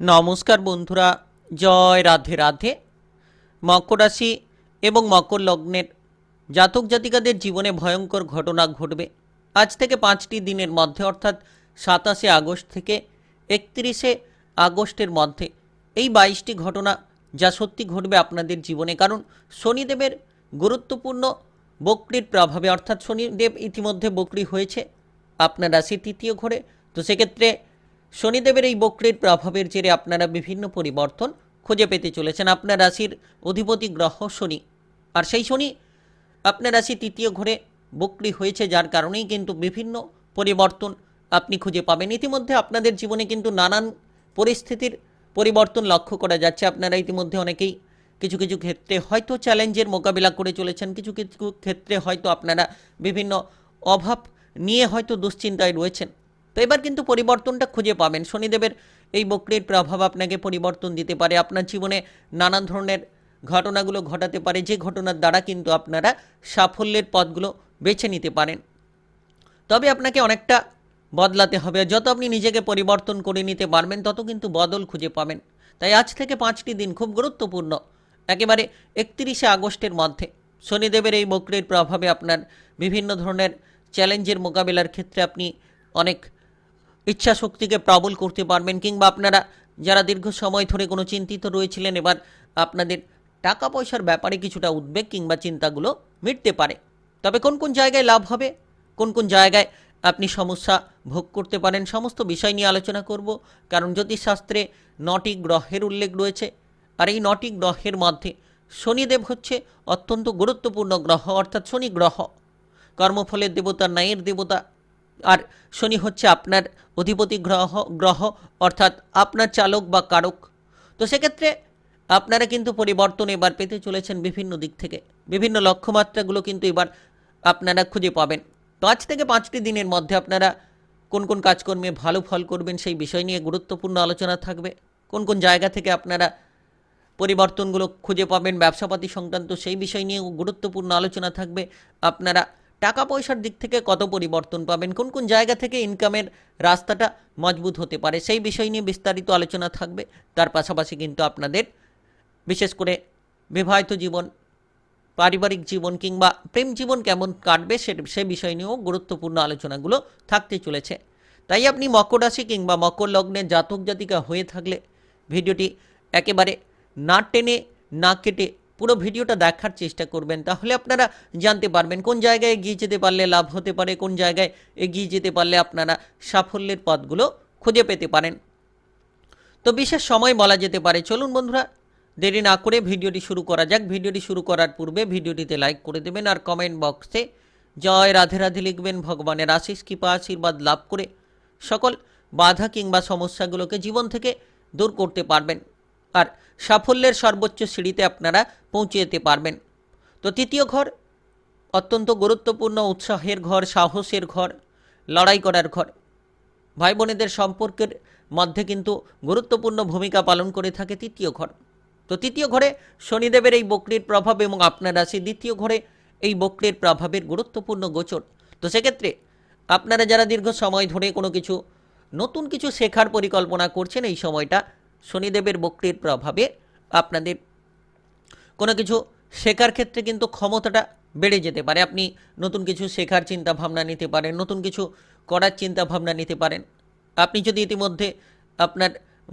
নমস্কার বন্ধুরা, জয় রাধে রাধে। মকর রাশি এবং মকর লগ্নের জাতক জাতিকাদের জীবনে ভয়ঙ্কর ঘটনা ঘটবে। আজ থেকে পাঁচটি দিনের মধ্যে, অর্থাৎ সাতাশে আগস্ট থেকে একত্রিশে আগস্টের মধ্যে এই বাইশটি ঘটনা যা সত্যি ঘটবে আপনাদের জীবনে। কারণ শনিদেবের গুরুত্বপূর্ণ বক্রির প্রভাবে, অর্থাৎ শনিদেব ইতিমধ্যে বক্রি হয়েছে, আপনার রাশির তৃতীয় ঘরে। তো সেক্ষেত্রে শনিদেবের এই বক্রির প্রভাবের জেরে আপনারা বিভিন্ন পরিবর্তন খুঁজে পেতে চলেছেন। আপনার রাশির অধিপতি গ্রহ শনি। আর সেই শনি আপনার রাশি তৃতীয় ঘরে বক্রি হয়েছে, যার কারণেই কিন্তু বিভিন্ন পরিবর্তন আপনি খুঁজে পাবেন। ইতিমধ্যে আপনাদের জীবনে কিন্তু নানান পরিস্থিতির পরিবর্তন লক্ষ্য করা যাচ্ছে। আপনারা ইতিমধ্যে অনেকেই কিছু কিছু ক্ষেত্রে হয়তো চ্যালেঞ্জের মোকাবিলা করে চলেছেন। কিছু কিছু ক্ষেত্রে হয়তো আপনারা বিভিন্ন অভাব নিয়ে হয়তো দুশ্চিন্তায় রয়েছেন। তো এবার কিন্তু পরিবর্তনটা খুঁজে পাবেন। শনিদেবের এই বক্রির প্রভাব আপনাকে পরিবর্তন দিতে পারে। আপনার জীবনে নানান ধরনের ঘটনাগুলো ঘটাতে পারে। যে ঘটনার দ্বারা কিন্তু আপনারা সাফল্যের পথগুলো বেছে নিতে পারেন। তবে আপনাকে অনেকটা বদলাতে হবে। যত আপনি নিজেকে পরিবর্তন করে নিতে পারবেন, তত কিন্তু বদল খুঁজে পাবেন। তাই আজ থেকে পাঁচটি দিন খুব গুরুত্বপূর্ণ। একেবারে একত্রিশে আগস্টের মধ্যে শনিদেবের এই বক্রের প্রভাবে আপনার বিভিন্ন ধরনের চ্যালেঞ্জের মোকাবিলার ক্ষেত্রে আপনি অনেক ইচ্ছা শক্তিকে প্রবল করতে পারবেন কিংবা আপনারা যারা দীর্ঘ সময় ধরে কোনো চিন্তিত রয়েছিলেন, এবার আপনাদের টাকা পয়সার ব্যাপারে কিছুটা উদ্বেগ কিংবা চিন্তাগুলো মিটতে পারে। তবে কোন কোন জায়গায় লাভ হবে? কোন কোন জায়গায় আপনি সমস্যা ভোগ করতে পারেন? সমস্ত বিষয় নিয়ে আলোচনা করব। কারণ জ্যোতিষশাস্ত্রে নটি গ্রহের উল্লেখ রয়েছে। আর এই নটি গ্রহের মধ্যে শনিদেব হচ্ছে অত্যন্ত গুরুত্বপূর্ণ গ্রহ, অর্থাৎ শনি গ্রহ। কর্মফলের দেবতা, ন্যায়ের দেবতা আর শনি হচ্ছে আপনার অধিপতি গ্রহ গ্রহ, অর্থাৎ আপনার চালক বা কারক। তো সেক্ষেত্রে আপনারা কিন্তু পরিবর্তন এবার পেতে চলেছেন বিভিন্ন দিক থেকে। বিভিন্ন লক্ষ্যমাত্রাগুলো কিন্তু এবার আপনারা খুঁজে পাবেন। পাঁচ থেকে পাঁচটি দিনের মধ্যে আপনারা কোন কোন কাজকর্মে ভালো ফল করবেন সেই বিষয় নিয়ে গুরুত্বপূর্ণ আলোচনা থাকবে। কোন কোন জায়গা থেকে আপনারা পরিবর্তনগুলো খুঁজে পাবেন ব্যবসাপাতি সংক্রান্ত সেই বিষয় নিয়েও গুরুত্বপূর্ণ আলোচনা থাকবে। আপনারা টাকা পয়সার দিক থেকে কত পরিবর্তন পাবেন? কোন কোন জায়গা থেকে ইনকামের রাস্তাটা মজবুত হতে পারে? সেই বিষয় নিয়ে বিস্তারিত আলোচনা থাকবে। তার পাশাপাশি কিন্তু আপনাদের বিশেষ করে বিবাহিত জীবন, পারিবারিক জীবন কিংবা প্রেম জীবন কেমন কাটবে সে সে বিষয় নিয়েও গুরুত্বপূর্ণ আলোচনাগুলো থাকতে চলেছে। তাই আপনি মকর রাশি কিংবা মকর লগ্নে জাতক জাতিকা হয়ে থাকলে ভিডিওটি একেবারে না টেনে, না কেটে পুরো ভিডিওটা দেখার চেষ্টা করবেন, তাহলে আপনারা জানতে পারবেন কোন জায়গায় এগিয়ে যেতে পারলে লাভ হতে পারে, কোন জায়গায় এগিয়ে যেতে পারলে আপনারা সাফল্যের পথগুলো খুঁজে পেতে পারেন। তো বিশেষ সময় বলা যেতে পারে। চলুন বন্ধুরা, দেরি না করে ভিডিওটি শুরু করা যাক। ভিডিওটি শুরু করার পূর্বে ভিডিওটিতে লাইক করে দেবেন আর কমেন্ট বক্সে জয় রাধে রাধে লিখবেন, ভগবানের আশিস, কৃপা, আশীর্বাদ লাভ করে সকল বাধা কিংবা সমস্যাগুলোকে জীবন থেকে দূর করতে পারবেন। আর সাফল্যের সর্বোচ্চ সিঁড়িতে আপনারা পৌঁছে যেতে পারবেন। তো তৃতীয় ঘর, অত্যন্ত গুরুত্বপূর্ণ উৎসাহের ঘর, সাহসের ঘর, লড়াই করার ঘর। ভাই বোনেদের সম্পর্কের মধ্যে কিন্তু গুরুত্বপূর্ণ ভূমিকা পালন করে থাকে তৃতীয় ঘর। তো তৃতীয় ঘরে শনিদেবের এই বক্রির প্রভাব এবং আপনার রাশি দ্বিতীয় ঘরে এই বক্রির প্রভাবের গুরুত্বপূর্ণ গোচর। তো সেক্ষেত্রে আপনারা যারা দীর্ঘ সময় ধরে কোনো কিছু, নতুন কিছু শেখার পরিকল্পনা করছেন, এই সময়টা শনিদেবের বক্রির প্রভাবে আপনাদের কোনো কিছু শেখার ক্ষেত্রে কিন্তু ক্ষমতাটা বেড়ে যেতে পারে। আপনি নতুন কিছু শেখার চিন্তা ভাবনা নিতে পারেন, নতুন কিছু করার চিন্তা ভাবনা নিতে পারেন। আপনি যদি ইতিমধ্যে আপনার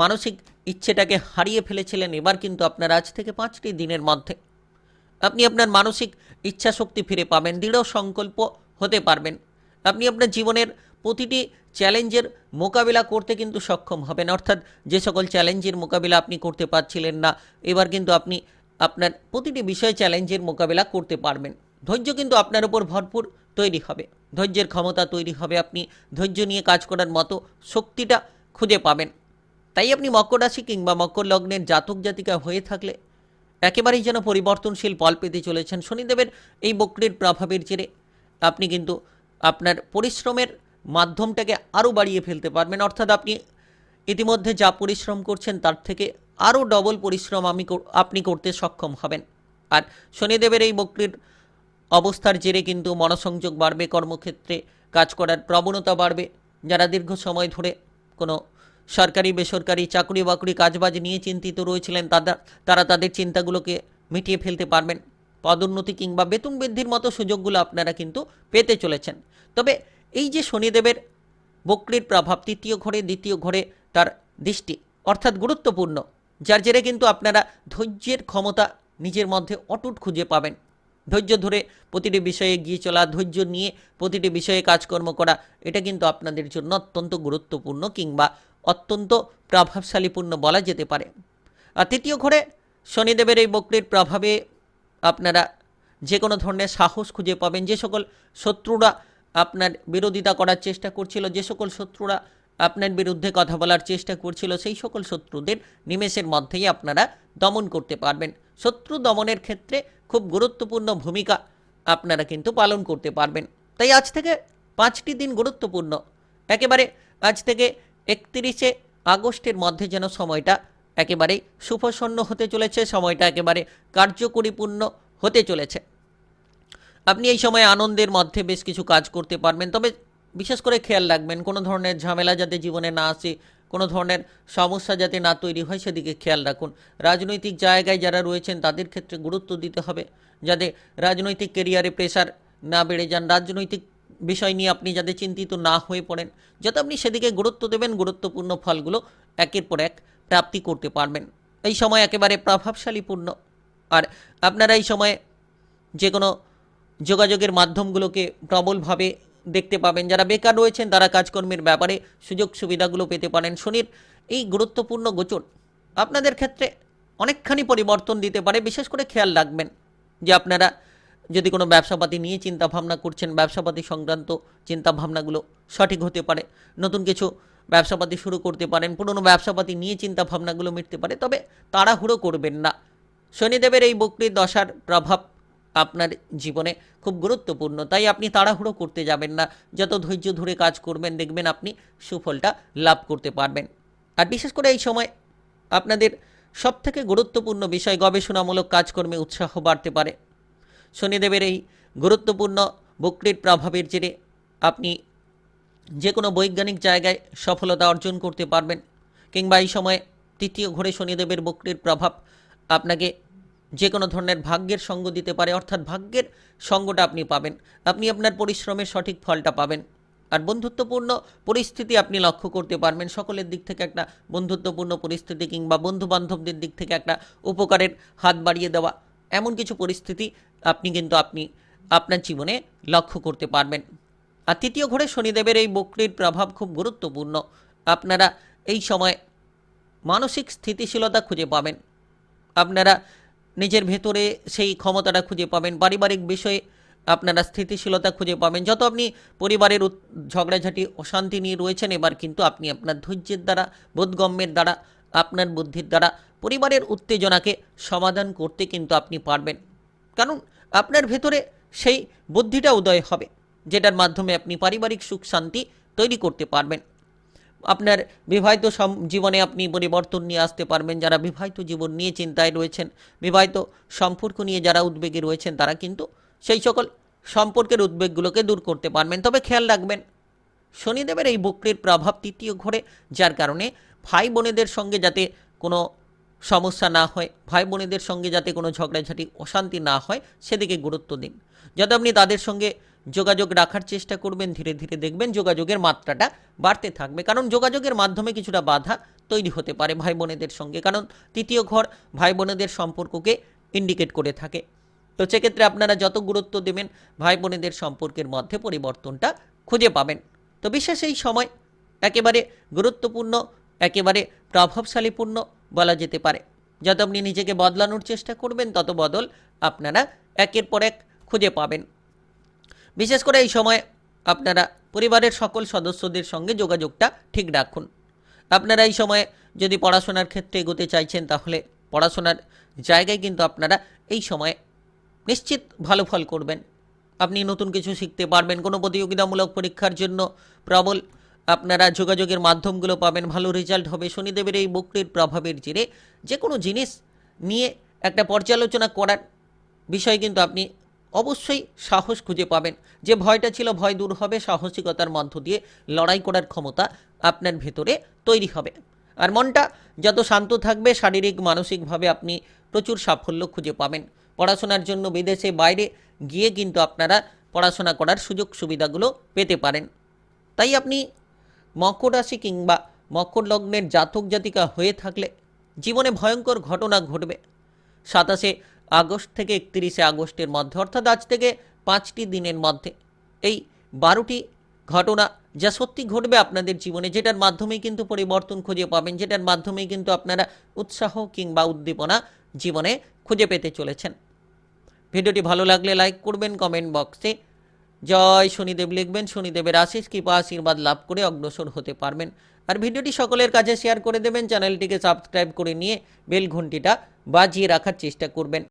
মানসিক ইচ্ছেটাকে হারিয়ে ফেলেছিলেন, এবার কিন্তু আপনার আজ থেকে পাঁচটি দিনের মধ্যে আপনি আপনার মানসিক ইচ্ছা শক্তি ফিরে পাবেন, দৃঢ় সংকল্প হতে পারবেন। আপনি আপনার জীবনের প্রতিটি চ্যালেঞ্জের মোকাবিলা করতে কিন্তু সক্ষম হবেন। অর্থাৎ যে সকল চ্যালেঞ্জের মোকাবিলা আপনি করতে পারছিলেন না, এবার কিন্তু আপনি আপনার প্রতিটি বিষয় চ্যালেঞ্জের মোকাবিলা করতে পারবেন। ধৈর্য কিন্তু আপনার উপর ভরপুর তৈরি হবে। ধৈর্যের ক্ষমতা তৈরি হবে আপনি। ধৈর্য নিয়ে কাজ করার মতো শক্তিটা খুঁজে পাবেন। তাই আপনি মকর রাশি কিংবা মকর লগ্নের জাতক জাতিকা হয়ে থাকলে একেবারেই যেন পরিবর্তনশীল ফল পেতে চলেছেন শনিদেবের এই বক্রির প্রভাবের জেরে। আপনি কিন্তু আপনার পরিশ্রমের মাধ্যমটাকে আরও বাড়িয়ে ফেলতে পারবেন। অর্থাৎ আপনি ইতিমধ্যে যা পরিশ্রম করছেন, তার থেকে আরও ডবল পরিশ্রম আমি আপনি করতে সক্ষম হবেন। আর শনিদেবের এই বক্রির অবস্থার জেরে কিন্তু মনসংযোগ বাড়বে, কর্মক্ষেত্রে কাজ করার প্রবণতা বাড়বে। যারা দীর্ঘ সময় ধরে কোনো সরকারি, বেসরকারি চাকরি বাকরি কাজবাজ নিয়ে চিন্তিত রয়েছিলেন তারা তারা তাদের চিন্তাগুলোকে মিটিয়ে ফেলতে পারবেন। পদোন্নতি কিংবা বেতন বৃদ্ধির মতো সুযোগগুলো আপনারা কিন্তু পেতে চলেছেন। তবে এই যে শনিদেবের বক্রির প্রভাব, তৃতীয় ঘরে, দ্বিতীয় ঘরে তার দৃষ্টি অর্থাৎ গুরুত্বপূর্ণ, যার জেরে কিন্তু আপনারা ধৈর্যের ক্ষমতা নিজের মধ্যে অটুট খুঁজে পাবেন। ধৈর্য ধরে প্রতিটি বিষয়ে এগিয়ে চলা, ধৈর্য নিয়ে প্রতিটি বিষয়ে কাজকর্ম করা, এটা কিন্তু আপনাদের জন্য অত্যন্ত গুরুত্বপূর্ণ কিংবা অত্যন্ত প্রভাবশালীপূর্ণ বলা যেতে পারে। আর তৃতীয় ঘরে শনিদেবের এই বক্রির প্রভাবে আপনারা যে কোনো ধরনের সাহস খুঁজে পাবেন, যে সকল শত্রুরা আপনার বিরোধিতা করার চেষ্টা করছিল, যে সকল শত্রুরা আপনার বিরুদ্ধে কথা বলার চেষ্টা করছিল, সেই সকল শত্রুদের নিমেষের মধ্যেই আপনারা দমন করতে পারবেন। শত্রু দমনের ক্ষেত্রে খুব গুরুত্বপূর্ণ ভূমিকা আপনারা কিন্তু পালন করতে পারবেন। তাই আজ থেকে পাঁচটি দিন গুরুত্বপূর্ণ। একেবারে আজ থেকে একত্রিশে আগস্টের মধ্যে যেন সময়টা একেবারেই সুপ্রসন্ন হতে চলেছে, সময়টা একেবারে কার্যকরীপূর্ণ হতে চলেছে। আপনি এই সময় আনন্দের মধ্যে বেশ কিছু কাজ করতে পারবেন। তবে বিশেষ করে খেয়াল রাখবেন, কোনো ধরনের ঝামেলা যাতে জীবনে না আসে, কোনো ধরনের সমস্যা যাতে না তৈরি হয়, সেদিকে খেয়াল রাখুন। রাজনৈতিক জায়গায় যারা রয়েছেন, তাদের ক্ষেত্রে গুরুত্ব দিতে হবে। যাতে রাজনৈতিক কেরিয়ারে প্রেশার না বেড়ে যান, রাজনৈতিক বিষয় নিয়ে আপনি যাতে চিন্তিত না হয়ে পড়েন, যাতে আপনি সেদিকে গুরুত্ব দেবেন, গুরুত্বপূর্ণ ফলগুলো একের পর এক প্রাপ্তি করতে পারবেন। এই সময় একেবারে প্রভাবশালীপূর্ণ। আর আপনারা এই সময়ে যে কোনো যোগাযোগের মাধ্যমগুলোকে প্রবলভাবে দেখতে পাবেন। যারা বেকার রয়েছেন, তারা কাজকর্মের ব্যাপারে সুযোগ সুবিধাগুলো পেতে পারেন। শনির এই গুরুত্বপূর্ণ গোচর আপনাদের ক্ষেত্রে অনেকখানি পরিবর্তন দিতে পারে। বিশেষ করে খেয়াল রাখবেন যে আপনারা যদি কোনো ব্যবসাপাতি নিয়ে চিন্তা ভাবনা করছেন, ব্যবসাপাতি সংক্রান্ত চিন্তা ভাবনাগুলো সঠিক হতে পারে, নতুন কিছু ব্যবসাপাতি শুরু করতে পারেন, পুরনো ব্যবসাপাতি নিয়ে চিন্তা ভাবনাগুলো মিটতে পারে, তবে তাড়াহুড়ো করবেন না। শনিদেবের এই বক্রির দশার প্রভাব আপনার জীবনে খুব গুরুত্বপূর্ণ। তাই আপনি তাড়াহুড়ো করতে যাবেন না। যত ধৈর্য ধরে কাজ করবেন, দেখবেন আপনি সুফলটা লাভ করতে পারবেন। আর বিশেষ করে এই সময় আপনাদের সবথেকে গুরুত্বপূর্ণ বিষয় গবেষণামূলক কাজকর্মে উৎসাহ বাড়তে পারে। শনিদেবের এই গুরুত্বপূর্ণ বক্রির প্রভাবের জেরে আপনি যে কোনো বৈজ্ঞানিক জায়গায় সফলতা অর্জন করতে পারবেন, কিংবা এই সময় তৃতীয় ঘরে শনিদেবের বক্রির প্রভাব আপনাকে যে কোনো ধরনের ভাগ্যের সঙ্গ দিতে পারে, অর্থাৎ ভাগ্যের সঙ্গটা আপনি পাবেন। আপনি আপনার পরিশ্রমের সঠিক ফলটা পাবেন। আর বন্ধুত্বপূর্ণ পরিস্থিতি আপনি লক্ষ্য করতে পারবেন। সকলের দিক থেকে একটা বন্ধুত্বপূর্ণ পরিস্থিতি কিংবা বন্ধু বান্ধবদের দিক থেকে একটা উপকারের হাত বাড়িয়ে দেওয়া, এমন কিছু পরিস্থিতি আপনি কিন্তু আপনি আপনার জীবনে লক্ষ্য করতে পারবেন। আর তৃতীয় ঘরে শনিদেবের এই বক্রির প্রভাব খুব গুরুত্বপূর্ণ। আপনারা এই সময় মানসিক স্থিতিশীলতা খুঁজে পাবেন। আপনারা নিজের ভেতরে সেই ক্ষমতাটা খুঁজে পাবেন। পারিবারিক বিষয়ে আপনারা স্থিতিশীলতা খুঁজে পাবেন। যত আপনি পরিবারের ঝগড়াঝাটি, অশান্তি নিয়ে রয়েছেন, এবার কিন্তু আপনি আপনার ধৈর্যের দ্বারা, বোধগম্যের দ্বারা, আপনার বুদ্ধির দ্বারা পরিবারের উত্তেজনাকে সমাধান করতে কিন্তু আপনি পারবেন। কারণ আপনার ভেতরে সেই বুদ্ধিটা উদয় হবে, যেটার মাধ্যমে আপনি পারিবারিক সুখ শান্তি তৈরি করতে পারবেন। আপনার বিবাহিত জীবনে আপনি পরিবর্তন নিয়ে আসতে পারবেন, যারা বিবাহিত জীবন নিয়ে চিন্তায় রয়েছেন, বিবাহিত সম্পর্ক নিয়ে যারা উদ্বেগে রয়েছেন, তারা কিন্তু সেই সকল সম্পর্কের উদ্বেগগুলোকে দূর করতে পারবেন। তবে খেয়াল রাখবেন, শনিদেবের এই বক্রির প্রভাব তৃতীয় ঘরে, যার কারণে ভাই বোনেদের সঙ্গে যাতে কোনো সমস্যা না হয়, ভাই বোনেদের সঙ্গে যাতে কোনো ঝগড়াঝাটি, অশান্তি না হয়, সেদিকে গুরুত্ব দিন। যাতে আপনি তাদের সঙ্গে যোগাযোগ রাখার চেষ্টা করবেন, ধীরে ধীরে দেখবেন যোগাযোগের মাত্রাটা বাড়তে থাকবে। কারণ যোগাযোগের মাধ্যমে কিছুটা বাধা তৈরি হতে পারে ভাই বোনেদের সঙ্গে। কারণ তৃতীয় ঘর ভাই বোনেদের সম্পর্ককে ইন্ডিকেট করে থাকে। তো সেক্ষেত্রে আপনারা যত গুরুত্ব দেবেন, ভাই বোনেদের সম্পর্কের মধ্যে পরিবর্তনটা খুঁজে পাবেন। তো বিশেষ এই সময় একেবারে গুরুত্বপূর্ণ, একেবারে প্রভাবশালীপূর্ণ বলা যেতে পারে। যত আপনি নিজেকে বদলানোর চেষ্টা করবেন, তত বদল আপনারা একের পর এক খুঁজে পাবেন। বিশেষ করে এই সময় আপনারা পরিবারের সকল সদস্যদের সঙ্গে যোগাযোগটা ঠিক রাখুন। আপনারা এই সময়ে যদি পড়াশোনার ক্ষেত্রে এগোতে চাইছেন, তাহলে পড়াশোনার জায়গায় কিন্তু আপনারা এই সময়ে নিশ্চিত ভালো ফল করবেন। আপনি নতুন কিছু শিখতে পারবেন, কোনো প্রতিযোগিতামূলক পরীক্ষার জন্য প্রবল আপনারা যোগাযোগের মাধ্যমগুলো পাবেন, ভালো রেজাল্ট হবে। শনিদেবের এই বক্রির প্রভাবের জেরে যে কোনো জিনিস নিয়ে একটা পর্যালোচনা করার বিষয় কিন্তু আপনি অবশ্যই সাহস খুঁজে পাবেন। যে ভয়টা ছিল ভয় দূর হবে, সাহসিকতার মধ্য দিয়ে লড়াই করার ক্ষমতা আপনার ভেতরে তৈরি হবে। আর মনটা যত শান্ত থাকবে, শারীরিক, মানসিকভাবে আপনি প্রচুর সাফল্য খুঁজে পাবেন। পড়াশোনার জন্য বিদেশে বাইরে গিয়ে কিন্তু আপনারা পড়াশোনা করার সুযোগ সুবিধাগুলো পেতে পারেন। তাই আপনি মকর রাশি কিংবা মকর লগ্নের জাতক জাতিকা হয়ে থাকলে জীবনে ভয়ঙ্কর ঘটনা ঘটবে। সাতাশে আগস্ট থেকে একত্রিশে আগস্টের মধ্যে, অর্থাৎ আজ থেকে পাঁচটি দিনের মধ্যে। এই বারোটি ঘটনা যা সত্যি ঘটবে আপনাদের জীবনে, যেটার মাধ্যমেই কিন্তু পরিবর্তন খুঁজে পাবেন, যেটার মাধ্যমেই কিন্তু আপনারা উৎসাহ কিংবা উদ্দীপনা জীবনে খুঁজে পেতে চলেছেন। ভিডিওটি ভালো লাগলে লাইক করবেন, কমেন্ট বক্সে। জয় শনিদেব লিখবেন, শনিদেবের আশিস, কৃপা, আশীর্বাদ লাভ করে অগ্রসর হতে পারবেন। আর ভিডিওটি সকলের কাছে শেয়ার করে দেবেন, চ্যানেলটিকে সাবস্ক্রাইব করে নিয়ে বেল ঘন্টিটা বাজিয়ে রাখার চেষ্টা করবেন।